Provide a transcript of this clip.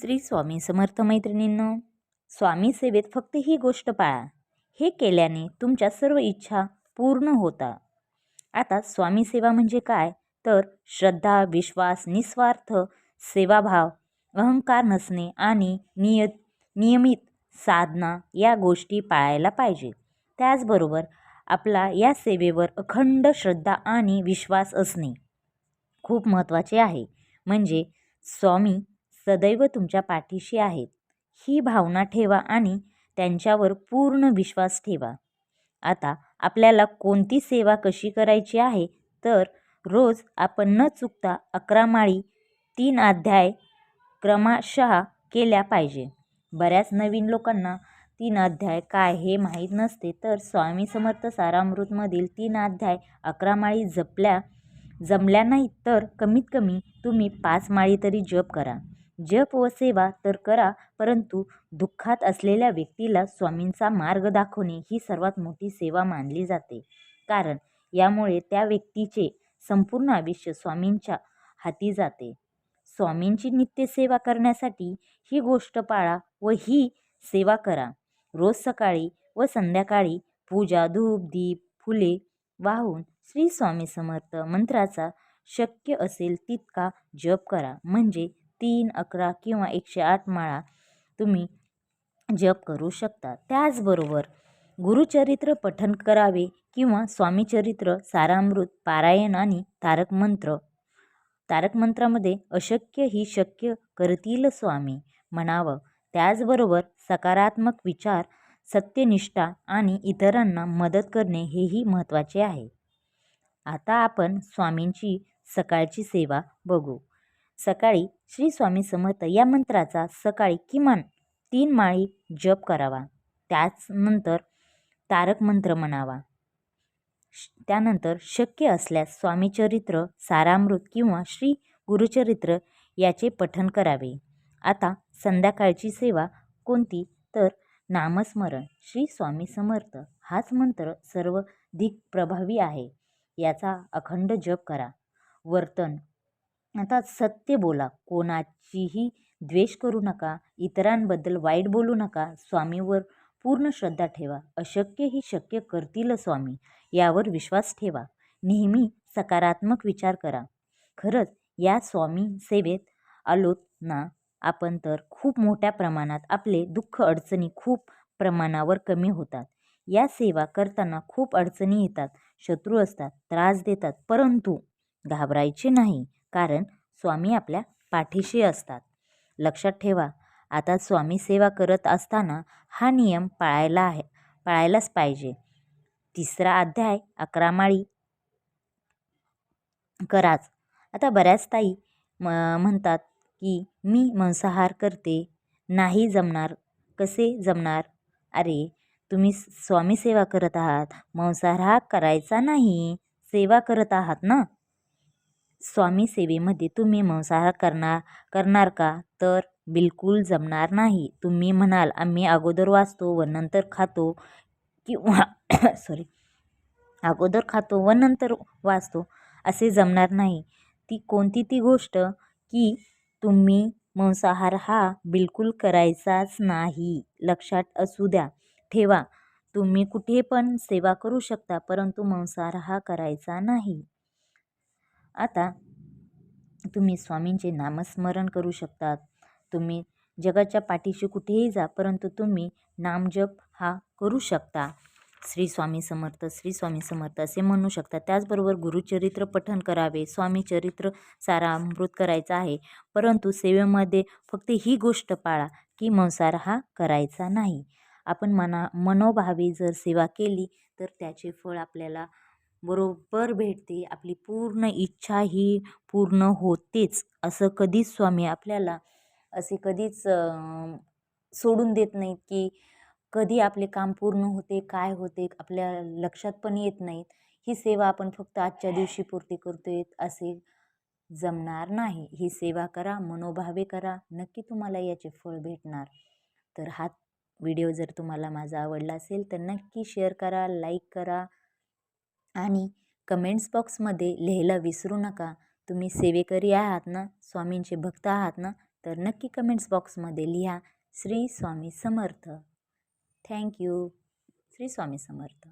श्री स्वामी समर्थ मैत्रिणींनो स्वामी सेवेत फक्त ही गोष्ट पाळा. हे केल्याने तुमच्या सर्व इच्छा पूर्ण होता. आता स्वामी सेवा म्हणजे काय? तर श्रद्धा विश्वास निस्वार्थ सेवाभाव अहंकार नसणे आणि नियत नियमित साधना या गोष्टी पाळायला पाहिजे. त्याचबरोबर आपला या सेवेवर अखंड श्रद्धा आणि विश्वास असणे खूप महत्त्वाचे आहे. म्हणजे स्वामी सदैव तुमच्या पाठीशी आहेत. ही भावना ठेवा आणि त्यांच्यावर पूर्ण विश्वास ठेवा. आता आपल्याला कोणती सेवा कशी करायची आहे? तर रोज आपण न चुकता अकरा माळी तीन अध्याय क्रमशः केल्या पाहिजे. बऱ्याच नवीन लोकांना तीन अध्याय काय हे माहीत नसते तर स्वामी समर्थ सारामृतमधील तीन अध्याय अकरा माळी जपल्या जमल्या नाहीत तर कमीत कमी तुम्ही पाच माळी तरी जप करा. जप व सेवा तर करा परंतु दुःखात असलेल्या व्यक्तीला स्वामींचा मार्ग दाखवणे ही सर्वात मोठी सेवा मानली जाते. कारण यामुळे त्या व्यक्तीचे संपूर्ण आयुष्य स्वामींच्या हाती जाते. स्वामींची नित्यसेवा करण्यासाठी ही गोष्ट पाळा व ही सेवा करा. रोज सकाळी व संध्याकाळी पूजा धूप दीप फुले वाहून श्री स्वामी समर्थ मंत्राचा शक्य असेल तितका जप करा. म्हणजे तीन अकरा किंवा एकशे आठ माळा तुम्ही जप करू शकता. त्याचबरोबर गुरुचरित्र पठन करावे किंवा स्वामीचरित्र सारामृत पारायण आणि तारक मंत्र. तारक मंत्रामध्ये अशक्य ही शक्य करतील स्वामी म्हणावं. त्याचबरोबर सकारात्मक विचार सत्यनिष्ठा आणि इतरांना मदत करणे हेही महत्त्वाचे आहे. आता आपण स्वामींची सकाळची सेवा बघू. सकाळी श्री स्वामी समर्थ या मंत्राचा सकाळी किमान तीन माळी जप करावा. त्याचनंतर तारक मंत्र म्हणावा. त्यानंतर शक्य असल्यास स्वामीचरित्र सारामृत किंवा श्री गुरुचरित्र याचे पठण करावे. आता संध्याकाळची सेवा कोणती? तर नामस्मरण. श्री स्वामी समर्थ. हाच मंत्र सर्वाधिक प्रभावी आहे. याचा अखंड जप करा. वर्तन. आता सत्य बोला. कोणाचीही द्वेष करू नका. इतरांबद्दल वाईट बोलू नका. स्वामीवर पूर्ण श्रद्धा ठेवा. अशक्य ही शक्य करतील स्वामी यावर विश्वास ठेवा. नेहमी सकारात्मक विचार करा. खरंच या स्वामी सेवेत आलोत ना? आपण तर खूप मोठ्या प्रमाणात आपले दुःख अडचणी खूप प्रमाणावर कमी होतात. या सेवा करताना खूप अडचणी येतात. शत्रू असतात. त्रास देतात. परंतु घाबरायचे नाही. कारण स्वामी आपल्या पाठीशी असतात. लक्षात ठेवा आता स्वामी सेवा करत असताना हा नियम पाळायला आहे पाळायलाच पाहिजे. तिसरा अध्याय अकरा माळी. कराच. आता बऱ्याच ताई म म्हणतात की मी मांसाहार करते नाही जमणार. कसे जमणार? अरे तुम्ही स्वामी सेवा करत आहात. मांसाहार हा करायचा नाही सेवा करत आहात ना? स्वामी सेवेमध्ये तुम्ही मांसाहार करणार करणार का? तर बिलकुल जमणार नाही. तुम्ही म्हणाल आम्ही अगोदर वाचतो व नंतर खातो किंवा सॉरी अगोदर खातो व नंतर वाचतो. असे जमणार नाही. ती कोणती ती गोष्ट की तुम्ही मांसाहार हा बिलकुल करायचाच नाही. लक्षात असू द्या. ठेवा. तुम्ही कुठे पण सेवा करू शकता परंतु मांसाहार हा करायचा नाही. आता तुम्ही स्वामींचे नामस्मरण करू शकतात. तुम्ही जगाच्या पाठीशी कुठेही जा परंतु तुम्ही नामजप हा करू शकता. श्री स्वामी समर्थ श्री स्वामी समर्थ असे म्हणू शकता. त्याचबरोबर गुरुचरित्र पठन करावे स्वामी चरित्र सारा अमृत करायचा आहे. परंतु सेवेमध्ये फक्त ही गोष्ट पाळा की मंसार हा करायचा नाही. आपण मना मनोभावे जर सेवा केली तर त्याचे फळ आपल्याला बरोबर भेटते. आपली पूर्ण इच्छा ही पूर्ण होतेच असं कधीच स्वामी आपल्याला असे कधीच सोडून देत नाहीत की कधी आपले काम पूर्ण होते काय होते आपल्या लक्षात पण येत नाहीत. ही सेवा आपण फक्त आजच्या दिवशी पूर्ती करतो असे जमणार नाही. ही सेवा करा मनोभावे करा नक्की तुम्हाला याचे फळ भेटणार. तर हा व्हिडिओ जर तुम्हाला माझा आवडला असेल तर नक्की शेअर करा लाईक करा. आणि कमेंट्स बॉक्समध्ये लिहायला विसरू नका. तुम्ही सेवेकरी आहात ना स्वामींचे भक्त आहात ना तर नक्की कमेंट्स बॉक्समध्ये लिहा श्री स्वामी समर्थ. Thank you Shri Swami Samarth.